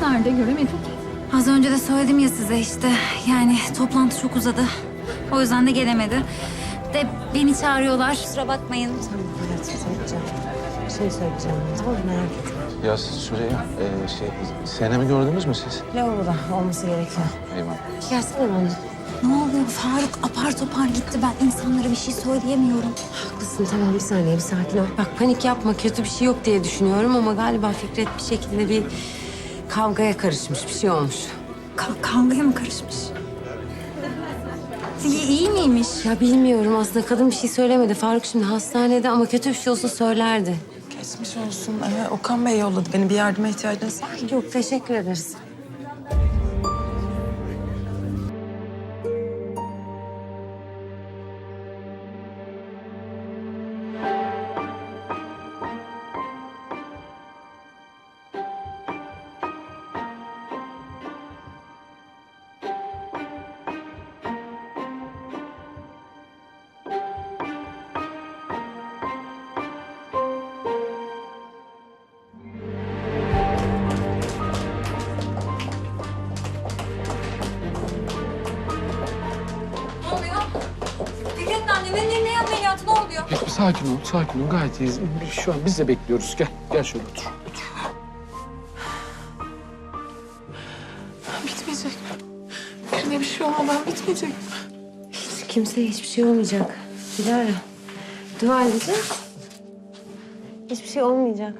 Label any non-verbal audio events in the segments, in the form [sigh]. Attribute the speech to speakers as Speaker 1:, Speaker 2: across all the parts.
Speaker 1: Nerede göremedik?
Speaker 2: Az önce de söyledim ya size işte. Yani toplantı çok uzadı. O yüzden de gelemedi. De beni çağırıyorlar. Kusura bakmayın.
Speaker 3: Evet, söyleyeceğim. Bir şey söyleyeceğim. Tamam merak etme.
Speaker 4: Ya Süreyya, e, şey, Senem'i gördünüz mü siz?
Speaker 3: Lavaboda olması gerekiyor.
Speaker 4: Eyvallah.
Speaker 3: Gelsene bana.
Speaker 2: Ne oluyor Faruk? Apar topar gitti. Ben insanlara bir şey söyleyemiyorum.
Speaker 3: Haklısın tamam bir saniye bir sakin ol. Bak panik yapma kötü bir şey yok diye düşünüyorum ama galiba Fikret bir şekilde bir kavgaya karışmış bir şey olmuş.
Speaker 2: Ka- kavgaya mı karışmış? İyi, iyi miymiş?
Speaker 3: Ya bilmiyorum aslında kadın bir şey söylemedi. Faruk şimdi hastanede ama kötü bir şey olsa söylerdi.
Speaker 5: Geçmiş olsun. Ee, Okan Bey yolladı beni. Bir yardıma ihtiyacınız var mı?
Speaker 3: Yok teşekkür ederiz.
Speaker 6: Sakin ol. Gayet iyiyiz. Şu an biz de bekliyoruz. Gel, gel şöyle otur. otur.
Speaker 5: Bitmeyecek. Birine bir şey olmadan bitmeyecek.
Speaker 3: Hiç kimseye hiçbir şey olmayacak. Dilara dua edeceğiz. Hiçbir şey olmayacak.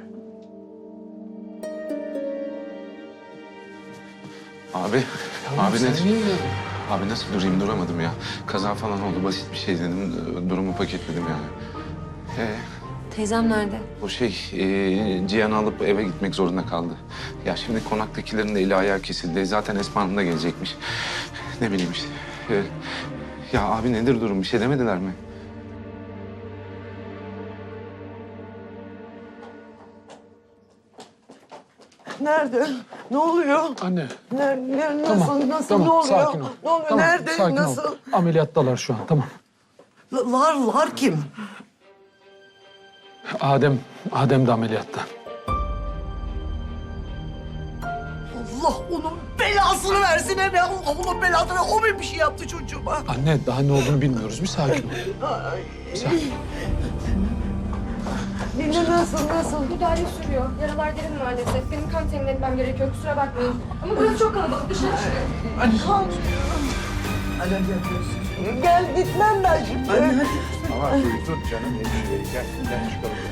Speaker 4: Abi, abi
Speaker 6: sen
Speaker 4: ne? Abi nasıl durayım duramadım ya. Kaza falan oldu, basit bir şey dedim. Durumu paketledim yani. Ee,
Speaker 3: Teyzem nerede?
Speaker 4: o şey, e, Cihan'ı alıp eve gitmek zorunda kaldı. Ya şimdi konaktakilerin de eli ayağı kesildi. Zaten Esma Hanım da gelecekmiş. Ne bileyim işte. Ee, ya abi nedir durum? Bir şey demediler mi?
Speaker 7: Nerede? Ne oluyor?
Speaker 6: Anne,
Speaker 7: Nerede? Nasıl?
Speaker 6: tamam.
Speaker 7: Nasıl?
Speaker 6: tamam,
Speaker 7: ne oluyor?
Speaker 6: sakin ol.
Speaker 7: Ne oluyor?
Speaker 6: Tamam,
Speaker 7: Nerede?
Speaker 6: sakin
Speaker 7: Nasıl?
Speaker 6: ol. Ameliyattalar şu an, tamam.
Speaker 7: L- Lar, lar kim?
Speaker 6: Adem, Adem de ameliyatta.
Speaker 7: Allah onun belasını versin hem ya. Allah onun belasını. O mu bir şey yaptı çocuğuma?
Speaker 6: Anne, daha ne olduğunu bilmiyoruz. Bir sakin ol. Bir sakin.
Speaker 7: Nine nasıl? Nasıl?
Speaker 8: Müdahale sürüyor. Yaralar derin maalesef. Benim kan temin etmem gerekiyor. Kusura bakmayın. Ama burası çok kalabalık. Dışarı çıkın.
Speaker 7: Kan. Alem yapıyorsun. Gel gitmem ben şimdi. Anne
Speaker 9: Ama suyu tut canım hemşireyi. Gel, gel çıkalım.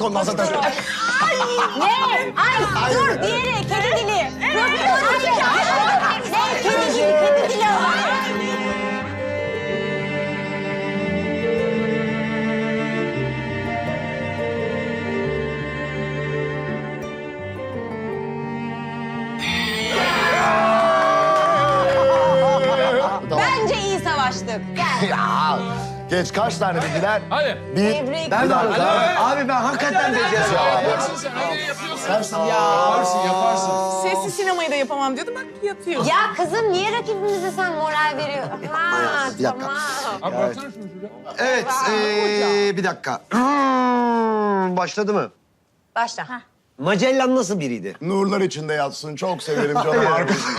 Speaker 10: Orada?
Speaker 11: Kondansa
Speaker 10: Pastör.
Speaker 3: Ne? Ay dur diğeri
Speaker 12: geç kaç tane bildiler?
Speaker 6: Hadi.
Speaker 12: Bir.
Speaker 3: Tebrik.
Speaker 12: Ben de
Speaker 6: Hadi.
Speaker 12: Abi ben hakikaten beceremiyorum.
Speaker 6: Yaparsın sen. Hadi yapıyorsun. Yaparsın yaparsın.
Speaker 10: Sessiz sinemayı da yapamam diyordum bak yapıyor.
Speaker 3: Ya kızım niye rakibimize sen moral veriyorsun? Ha,
Speaker 12: Bir dakika.
Speaker 3: tamam.
Speaker 6: Abi.
Speaker 12: Evet ee, bir dakika. Hmm, Başladı mı?
Speaker 3: Başla.
Speaker 12: Magellan nasıl biriydi?
Speaker 13: Nurlar içinde yatsın. Çok severim canım arkadaşım.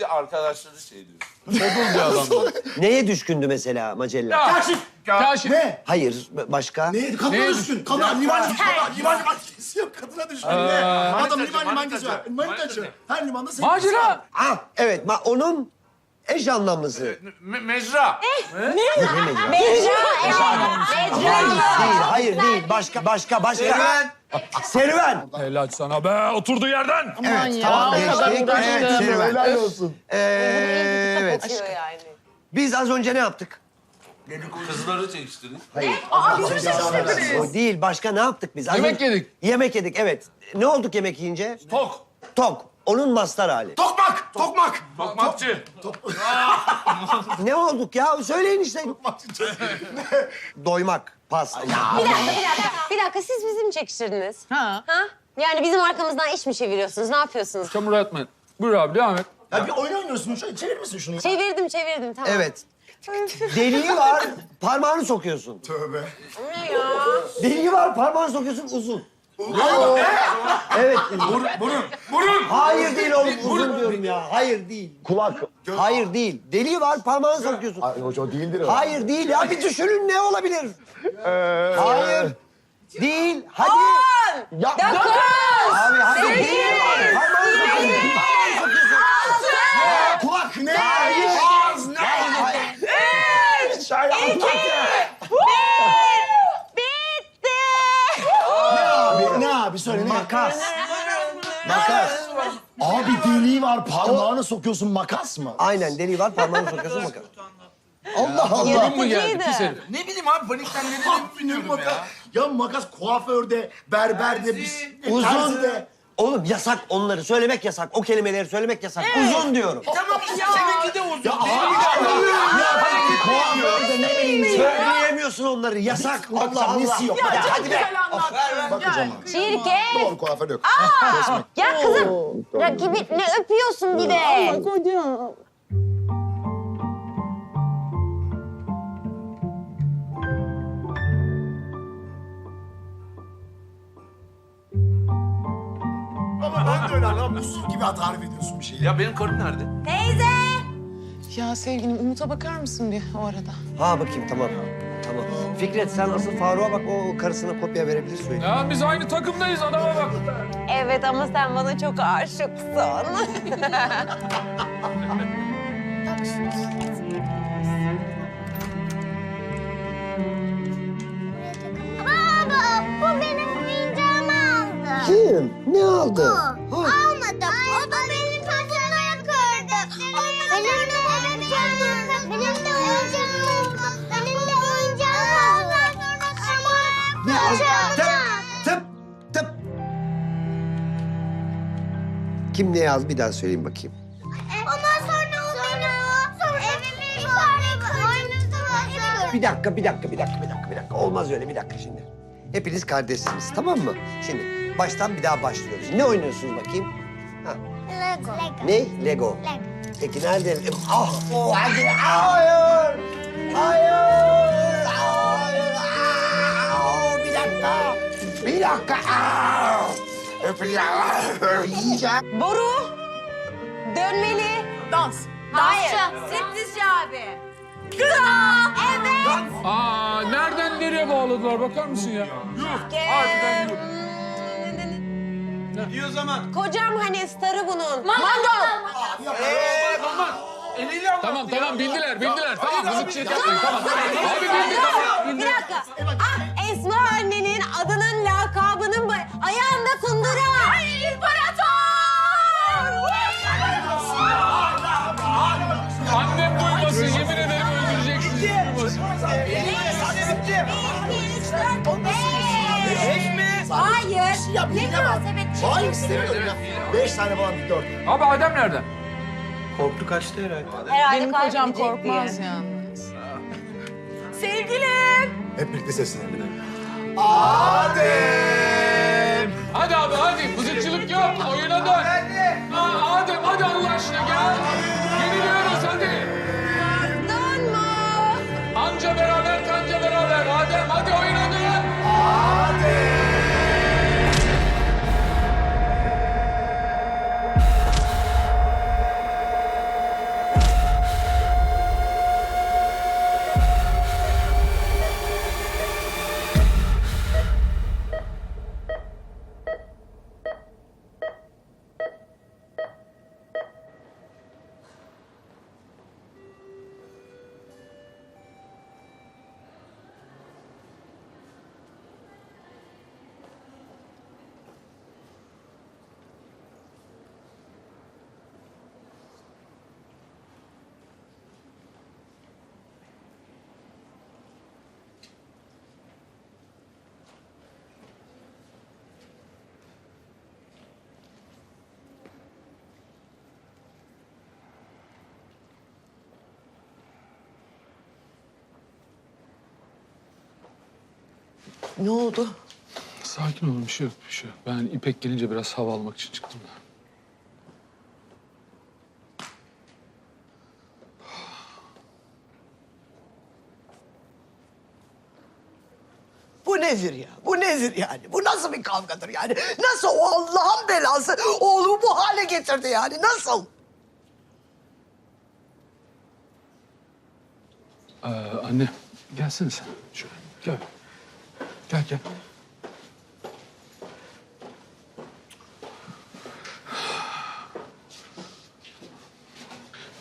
Speaker 14: Çok arkadaşları şey diyor.
Speaker 12: Neye düşkündü mesela Magellan?
Speaker 11: Kaşif.
Speaker 14: Kaşif.
Speaker 11: Ne?
Speaker 12: Hayır başka?
Speaker 11: Ne? Kadına
Speaker 6: Ne?
Speaker 11: düşkün. Kadına liman liman liman liman kesiyor. Kadına düşkün. Ne? Adam
Speaker 14: manitacı,
Speaker 11: liman liman
Speaker 14: manitacı.
Speaker 11: kesiyor. Manitacı. Her limanda sevgilisi var.
Speaker 6: Macera.
Speaker 12: Ah evet ma onun eş anlamlısı.
Speaker 14: Me- mecra.
Speaker 3: Mecra, evet.
Speaker 12: Hayır değil, hayır değil. Başka, başka, başka.
Speaker 14: Serüven.
Speaker 12: Serüven.
Speaker 6: Helal sana be. Oturduğu yerden.
Speaker 12: Evet, tamam geçtik. Evet, serüven.
Speaker 13: Helal olsun.
Speaker 12: Ee, evet.
Speaker 3: Yani.
Speaker 12: Biz az önce ne yaptık?
Speaker 14: Kızları çekiştirdik.
Speaker 12: O değil, başka ne yaptık biz? Az
Speaker 6: Yemek
Speaker 12: önce-
Speaker 6: yedik.
Speaker 12: Yemek yedik, evet. Ne olduk yemek yiyince?
Speaker 14: Tok.
Speaker 12: Tok. Onun mastar hali.
Speaker 11: Tokmak. Tokmak.
Speaker 14: Tokmakçı.
Speaker 12: Ne olduk ya? Söyleyin işte. Doymak. Pas.
Speaker 3: Bir dakika, bir dakika. Bir dakika, siz bizi mi çekiştirdiniz?
Speaker 10: Ha.
Speaker 3: Ha? Yani bizim arkamızdan iş mi çeviriyorsunuz? Ne yapıyorsunuz?
Speaker 6: Çamur atmayın. Buyur abi devam et.
Speaker 11: Ya bir oyun oynuyorsun. Şöyle çevirir misin şunu?
Speaker 3: Çevirdim, çevirdim. Tamam.
Speaker 12: Evet. [laughs] Deliği var, parmağını sokuyorsun.
Speaker 11: Tövbe.
Speaker 3: Ne ya?
Speaker 12: Deliği var, parmağını sokuyorsun uzun. Evet.
Speaker 14: Burun. Burun.
Speaker 12: Hayır değil oğlum, uzun diyorum ya. Hayır değil.
Speaker 13: Kulak.
Speaker 12: Hayır değil. Deliği var, parmağını sokuyorsun.
Speaker 13: Ay, o, o değildir o.
Speaker 12: Hayır değil ya. Bir düşünün ne olabilir?
Speaker 13: Ee,
Speaker 12: Hayır. Değil. Hadi.
Speaker 13: Ya,
Speaker 12: Abi hadi. Deliği var. Parmağını sokuyorsun. Parmağını sokuyorsun.
Speaker 11: Kulak ne?
Speaker 12: Ağız ne? Şöyle
Speaker 11: Ne abi? Ne abi? Söyle ne?
Speaker 12: Makas. Makas.
Speaker 11: Abi deliği var. Parmağını sokuyorsun. Makas mı?
Speaker 12: Aynen deliği var, parmağını sokuyorsun makas.
Speaker 11: Allah Allah.
Speaker 6: Mu geldi?
Speaker 3: Yaratıcıydı.
Speaker 6: Pis herif.
Speaker 14: Ne bileyim abi panikten ne bilmiyorum
Speaker 11: makas?
Speaker 14: ya.
Speaker 11: Ya makas kuaförde, berberde, biz,
Speaker 12: Uzun.
Speaker 11: terzide.
Speaker 12: Oğlum yasak onları söylemek yasak. O kelimeleri söylemek yasak. Uzun diyorum.
Speaker 14: Tamam işte seninki de uzun.
Speaker 11: Ya abi.
Speaker 12: Kuaförde ne bileyim Söyleyemiyorsun onları. Yasak. Allah Allah.
Speaker 11: nesi yok.
Speaker 10: Ya çok
Speaker 12: hadi be.
Speaker 11: Bakacağım.
Speaker 3: Çirkin.
Speaker 11: Doğru kuaför yok.
Speaker 3: Ya kızım, rakibi ne öpüyorsun bir de?
Speaker 11: Ama ben de öyle lan. Buzul gibi tarif ediyorsun bir şeyi.
Speaker 14: Ya benim karım nerede?
Speaker 3: Teyze.
Speaker 10: Ya sevgilim Umut'a bakar mısın bir o arada?
Speaker 12: Ha bakayım tamam. Tamam. Fikret sen asıl Faruk'a bak o karısına kopya verebilir söyle.
Speaker 6: Ya biz aynı takımdayız adama bak.
Speaker 3: Evet ama sen bana çok aşıksın. [laughs]
Speaker 15: aldı.
Speaker 12: Kim? Ne aldı?
Speaker 15: Almadı. O da benim paçalarımı kırdı. Benim de oyuncağım. Benim de oyuncağım. Benim de oyuncağım
Speaker 12: Ne aldı? Tıp, tıp, tıp. Kim ne yazdı bir daha söyleyeyim bakayım.
Speaker 15: Ondan sonra o benim evimin yuvarlak
Speaker 12: Bir dakika, bir dakika, bir dakika, bir dakika, bir dakika. Olmaz öyle, bir dakika şimdi. Hepiniz kardeşsiniz, tamam mı? Şimdi baştan bir daha başlıyoruz. Ne oynuyorsunuz bakayım? Ha.
Speaker 15: Lego.
Speaker 12: Ne? Lego.
Speaker 15: Lego.
Speaker 12: Peki nerede? Ah, o hadi. Hayır. Hayır. Hayır. Aa, bir dakika. Bir dakika. Aa. Öpeceğim. Yiyeceğim.
Speaker 3: Boru. Dönmeli.
Speaker 10: Dans.
Speaker 3: Hayır. Striptizci abi. Evet.
Speaker 6: Aa nereden nereye bağladılar bakar mısın ya?
Speaker 3: Harbiden
Speaker 14: İyi o zaman.
Speaker 3: Kocam hani starı bunun. Mangal.
Speaker 14: Eee aman.
Speaker 9: Eliyle
Speaker 6: Tamam
Speaker 9: ya.
Speaker 6: tamam bildiler bildiler. Tamam
Speaker 9: Hayır abi,
Speaker 6: mızıkçılık yapmayın tamam. Abi bildi tamam.
Speaker 3: Bir dakika. Ah Esma annenin adının lakabının ayağında kundura.
Speaker 6: Annem duymasın yemin ederim öldüreceksiniz. Duymasın.
Speaker 3: Hayır.
Speaker 15: Ne münasebet.
Speaker 11: Hayır istemiyorum ya. Beş tane falan bir dört.
Speaker 6: Abi Adem nerede?
Speaker 9: Korktu kaçtı herhalde.
Speaker 3: Herhalde
Speaker 10: Benim kocam
Speaker 3: kaybedecek
Speaker 10: korkmaz
Speaker 3: diye.
Speaker 10: ya. [laughs]
Speaker 11: Hep birlikte seslenelim.
Speaker 6: Hadi abi hadi mızıkçılık yok oyuna dön. Aa, Adem hadi Allah aşkına gel. Yeniliyoruz hadi. Anca beraber kanca beraber Adem hadi oyuna
Speaker 16: Ne oldu?
Speaker 6: Sakin olun bir şey yok bir şey yok. Ben İpek gelince biraz hava almak için çıktım da.
Speaker 16: Bu nedir ya? Bu nedir yani? Bu nasıl bir kavgadır yani? Nasıl o Allah'ın belası oğlumu bu hale getirdi yani? Nasıl?
Speaker 6: Ee, anne gelsene sen şöyle gel. Gel gel.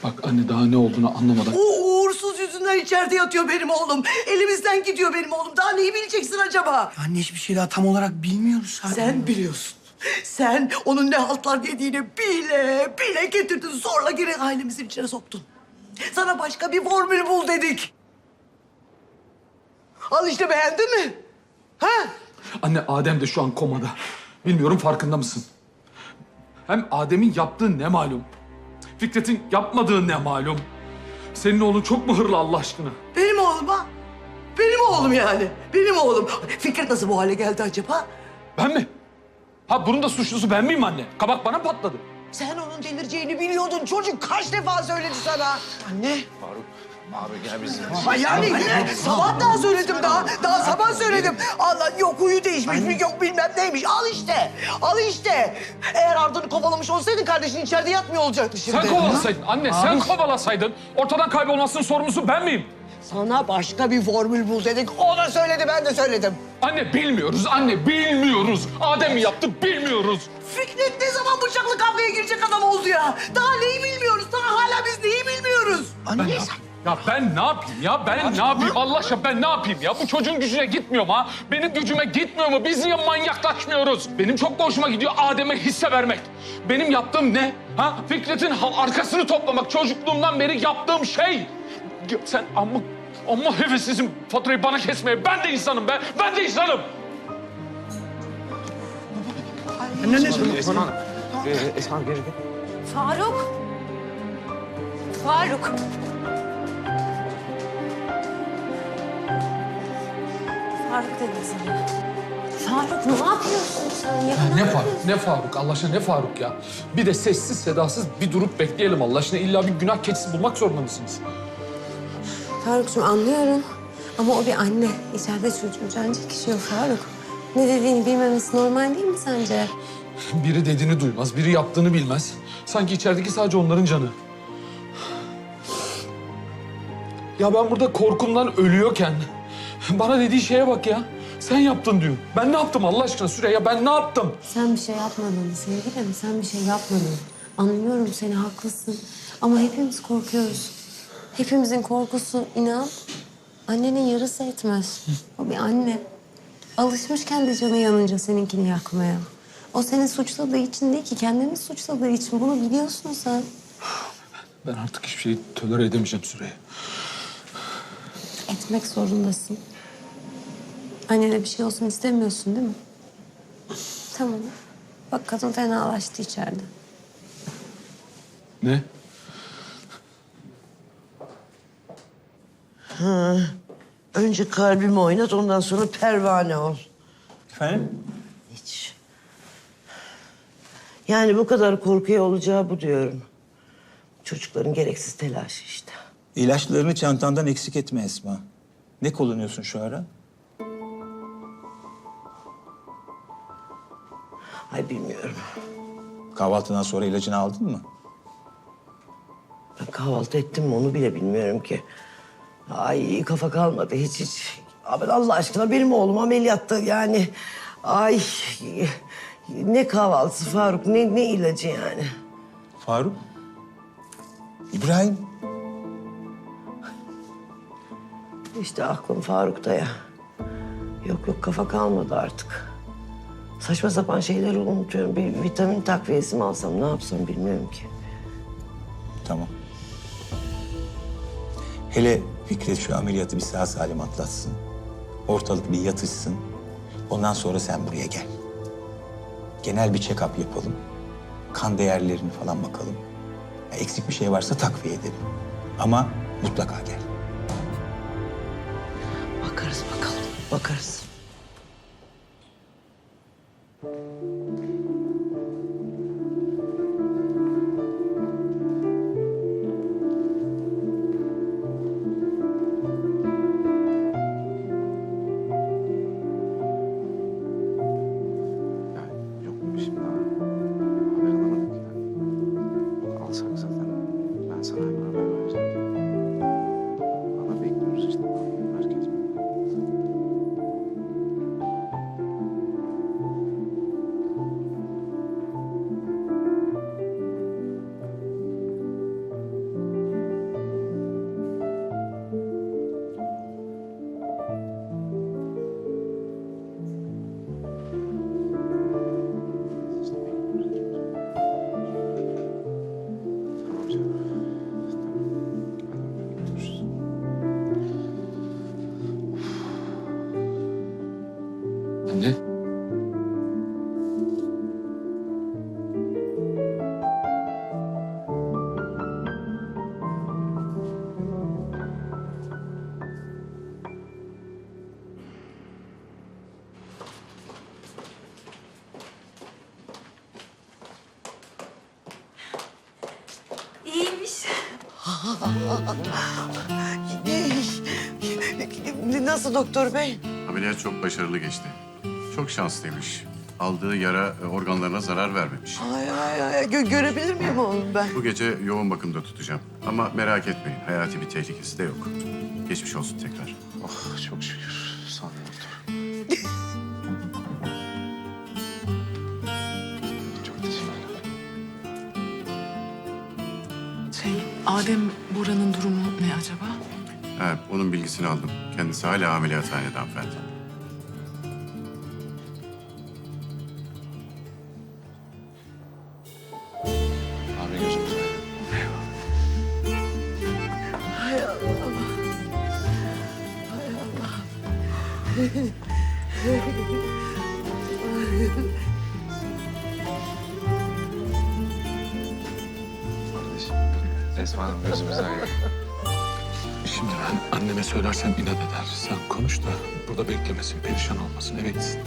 Speaker 6: Bak anne daha ne olduğunu anlamadan
Speaker 16: O uğursuz yüzünden içeride yatıyor benim oğlum. Elimizden gidiyor benim oğlum. Daha neyi bileceksin acaba?
Speaker 9: Anne hiçbir şey daha tam olarak bilmiyoruz zaten.
Speaker 16: Sen biliyorsun. Sen onun ne haltlar yediğini bile bile getirdin. Zorla geri ailemizin içine soktun. Sana başka bir formül bul dedik. Al işte beğendin mi? Ha?
Speaker 6: Anne Adem de şu an komada. Bilmiyorum farkında mısın? Hem Adem'in yaptığı ne malum? Fikret'in yapmadığı ne malum? Senin oğlun çok mu hırlı Allah aşkına?
Speaker 16: Benim oğlum ha? Benim oğlum yani. Benim oğlum. Fikret nasıl bu hale geldi acaba?
Speaker 6: Ben mi? Ha bunun da suçlusu ben miyim anne? Kabak bana patladı.
Speaker 16: Sen onun delireceğini biliyordun. Çocuk kaç defa söyledi sana. Anne.
Speaker 4: Abi gel bizim.
Speaker 16: Ha yani ne? Sabah daha söyledim daha. Daha sabah söyledim. Allah yok huyu değişmiş mi yok bilmem neymiş. Al işte. Al işte. Eğer Arda'nı kovalamış olsaydın kardeşin içeride yatmıyor olacaktı şimdi.
Speaker 6: Sen kovalasaydın anne sen kovalasaydın ortadan kaybolmasının sorumlusu ben miyim?
Speaker 16: Sana başka bir formül bul dedik. O da söyledi ben de söyledim.
Speaker 6: Anne bilmiyoruz anne bilmiyoruz. Adem mi yaptı bilmiyoruz.
Speaker 16: Fikret ne zaman bıçaklı kavgaya girecek adam oldu ya? Daha neyi bilmiyoruz? Daha hala biz neyi bilmiyoruz?
Speaker 6: Ben ne yapayım? Ya ben ne yapayım ya? Ben ne yapayım? Allah aşkına ben ne yapayım ya? Bu çocuğun gücüne gitmiyor mu ha? Benim gücüme gitmiyor mu? Biz niye manyaklaşmıyoruz? Benim çok hoşuma gidiyor Adem'e hisse vermek. Benim yaptığım ne? Ha? Fikret'in arkasını toplamak. Çocukluğumdan beri yaptığım şey. Sen amma, amma hevesliysin faturayı bana kesmeye. Ben de insanım be. Ben de insanım.
Speaker 4: Esma, ee, Esma geri gel.
Speaker 3: Faruk. Faruk. Faruk dedim sana. Faruk ne yapıyorsun sen ya?
Speaker 6: Ne Faruk? Ne Faruk? Allah aşkına ne Faruk ya? Bir de sessiz sedasız bir durup bekleyelim Allah aşkına. İlla bir günah keçisi bulmak zorunda mısınız?
Speaker 3: Faruk'cum anlıyorum. Ama o bir anne. İçeride çocuğu canca kişiyor Faruk. Ne dediğini bilmemesi normal değil mi sence?
Speaker 6: Biri dediğini duymaz, biri yaptığını bilmez. Sanki içerideki sadece onların canı. Ya ben burada korkumdan ölüyorken bana dediği şeye bak ya. Sen yaptın diyor. Ben ne yaptım Allah aşkına Süreyya? Ben ne yaptım?
Speaker 3: Sen bir şey yapmadın sevgilim. Sen bir şey yapmadın. Anlıyorum seni haklısın. Ama hepimiz korkuyoruz. Hepimizin korkusu inan annenin yarısı etmez. O bir anne. Alışmış kendi canı yanınca seninkini yakmaya. O seni suçladığı için değil ki kendini suçladığı için. Bunu biliyorsun sen.
Speaker 6: Ben artık hiçbir şeyi tolere edemeyeceğim Süreyya.
Speaker 3: Etmek zorundasın. Annene bir şey olsun istemiyorsun değil mi? Tamam. Bak kadın fenalaştı içeride.
Speaker 6: Ne?
Speaker 7: Önce kalbimi oynat ondan sonra pervane ol.
Speaker 9: Efendim?
Speaker 7: Hiç. Yani bu kadar korkuya olacağı bu diyorum. Çocukların gereksiz telaşı işte.
Speaker 9: İlaçlarını çantandan eksik etme Esma. Ne kullanıyorsun şu ara?
Speaker 7: Ay bilmiyorum.
Speaker 9: Kahvaltıdan sonra ilacını aldın mı?
Speaker 7: Ben kahvaltı ettim mi onu bile bilmiyorum ki. Ay kafa kalmadı hiç hiç. Abi Allah aşkına benim oğlum ameliyatta yani. Ay ne kahvaltısı Faruk ne, ne ilacı yani.
Speaker 9: Faruk? İbrahim?
Speaker 7: İşte aklım Faruk'ta ya. Yok yok kafa kalmadı artık. Saçma sapan şeyleri unutuyorum. Bir vitamin takviyesi mi alsam ne yapsam bilmiyorum ki.
Speaker 9: Tamam. Hele Fikret şu ameliyatı bir sağ salim atlatsın. Ortalık bir yatışsın. Ondan sonra sen buraya gel. Genel bir check-up yapalım. Kan değerlerini falan bakalım. Eksik bir şey varsa takviye edelim. Ama mutlaka gel.
Speaker 7: Bakarız bakalım bakarız. Nasıl doktor bey?
Speaker 17: Ameliyat çok başarılı geçti. Çok şanslıymış. Aldığı yara e, organlarına zarar vermemiş.
Speaker 7: Ay ay ay gö- görebilir miyim oğlum ben?
Speaker 17: Bu gece yoğun bakımda tutacağım. Ama merak etmeyin, hayati bir tehlikesi de yok. Geçmiş olsun tekrar.
Speaker 4: Oh çok şükür. Sağ ol doktor. çok teşekkürler.
Speaker 18: Şey, Adem Buran'ın durumu ne acaba?
Speaker 17: Ha, onun bilgisini aldım. Kendisi hala ameliyathanede hanımefendi.
Speaker 4: Abi gözüm
Speaker 7: Hay Allah. Hay Allah.
Speaker 4: kardeşim. Esma Hanım gözümüz ayrı.
Speaker 6: Şimdi ben anneme söylersem inat eder. Sen konuş da burada beklemesin, perişan olmasın, eve gitsin.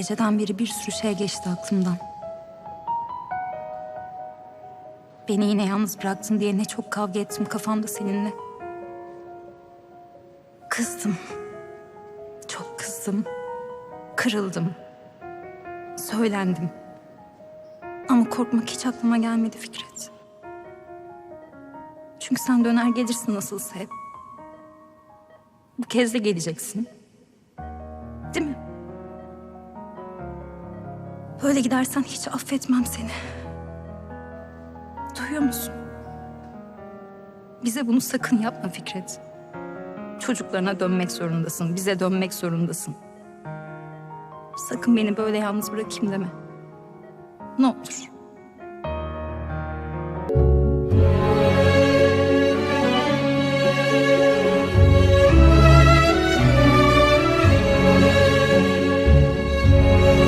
Speaker 1: Geceden beri bir sürü şey geçti aklımdan. Beni yine yalnız bıraktın diye ne çok kavga ettim kafamda seninle. Kızdım. Çok kızdım. Kırıldım. Söylendim. Ama korkmak hiç aklıma gelmedi Fikret. Çünkü sen döner gelirsin nasılsa hep. Bu kez de geleceksin. Böyle gidersen hiç affetmem seni. Duyuyor musun? Bize bunu sakın yapma Fikret. Çocuklarına dönmek zorundasın, bize dönmek zorundasın. Sakın beni böyle yalnız bırakayım deme. Ne olur.